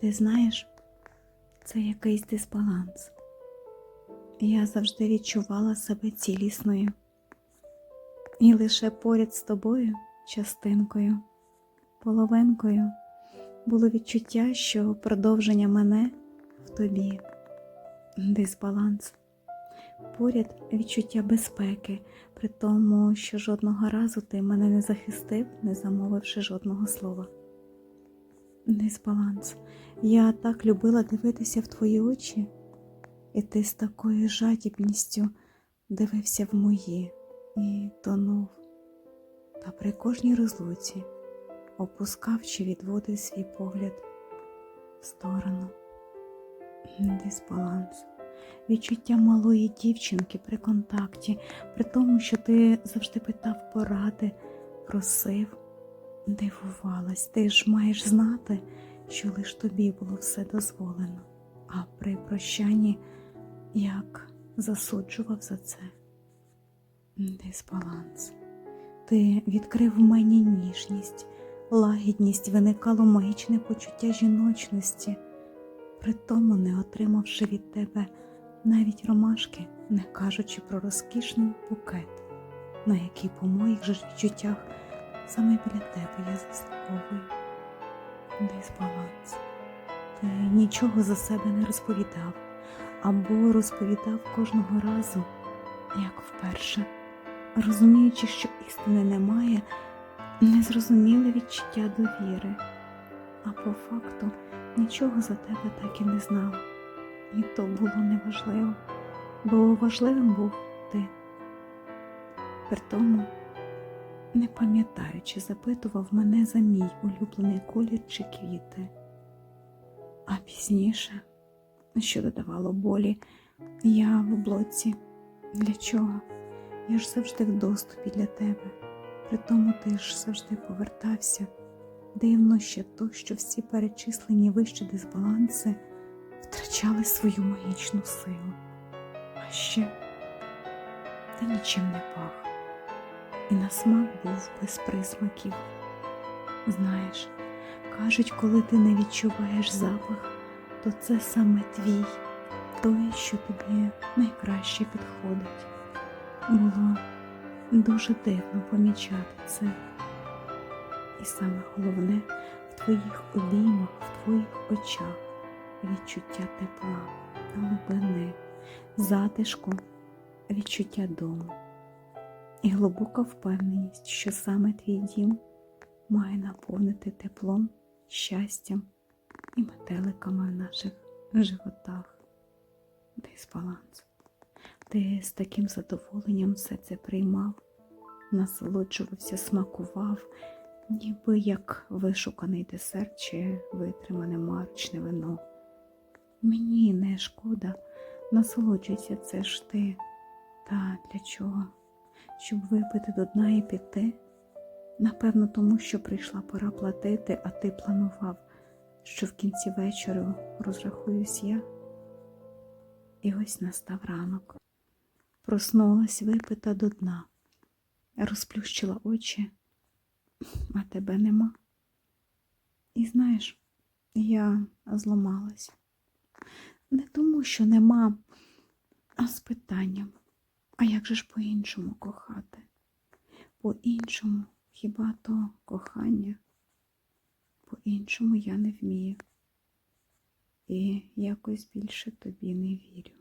Ти знаєш, це якийсь дисбаланс. Я завжди відчувала себе цілісною, і лише поряд з тобою, частинкою, половинкою, було відчуття, що продовження мене в тобі дисбаланс. Поряд відчуття безпеки, при тому, що жодного разу ти мене не захистив, не замовивши жодного слова. Дисбаланс. Я так любила дивитися в твої очі, і ти з такою жадібністю дивився в мої і тонув. Та при кожній розлуці опускав чи відводив свій погляд в сторону. Дисбаланс. Відчуття малої дівчинки при контакті, при тому, що ти завжди питав поради, просив, дивувалась, ти ж маєш знати, що лиш тобі було все дозволено, а при прощанні як засуджував за це. Дисбаланс. Ти відкрив в мені ніжність, лагідність, виникало магічне почуття жіночності, при тому не отримавши від тебе навіть ромашки, не кажучи про розкішний букет, на який по моїх же відчуттях саме біля тебе я заслуговую. Дисбаланс. Ти нічого за себе не розповідав або розповідав кожного разу, як вперше, розуміючи, що істини немає, незрозуміле відчуття довіри, а по факту нічого за тебе так і не знав. І то було неважливо, бо важливим був ти. При тому, не пам'ятаю, чи запитував мене за мій улюблений колір чи квіти. А пізніше, що додавало болі, я в блоці. Для чого? Я ж завжди в доступі для тебе. При тому ти ж завжди повертався. Дивно ще то, що всі перечислені вище дисбаланси втрачали свою магічну силу. А ще ти нічим не пах, і на смак був без присмаків. Знаєш, кажуть, коли ти не відчуваєш запах, то це саме твій, той, що тобі найкраще підходить. Було дуже дивно помічати це. І саме головне в твоїх обіймах, в твоїх очах відчуття тепла, глибини, затишку, відчуття дому і глибока впевненість, що саме твій дім має наповнити теплом, щастям і метеликами в наших животах. Дисбаланс. Ти з таким задоволенням все це приймав, насолоджувався, смакував, ніби як вишуканий десерт чи витримане марочне вино. Мені не шкода, насолоджуйся це ж ти. Та для чого? Щоб випити до дна і піти? Напевно, тому що прийшла пора платити, а ти планував, що в кінці вечора розрахуюсь я. І ось настав ранок. Проснулась випита до дна, розплющила очі, а тебе нема. І знаєш, я зламалась. Не тому, що нема, а з питанням. А як же ж по-іншому кохати? По-іншому хіба то кохання? По-іншому я не вмію. І якось більше тобі не вірю.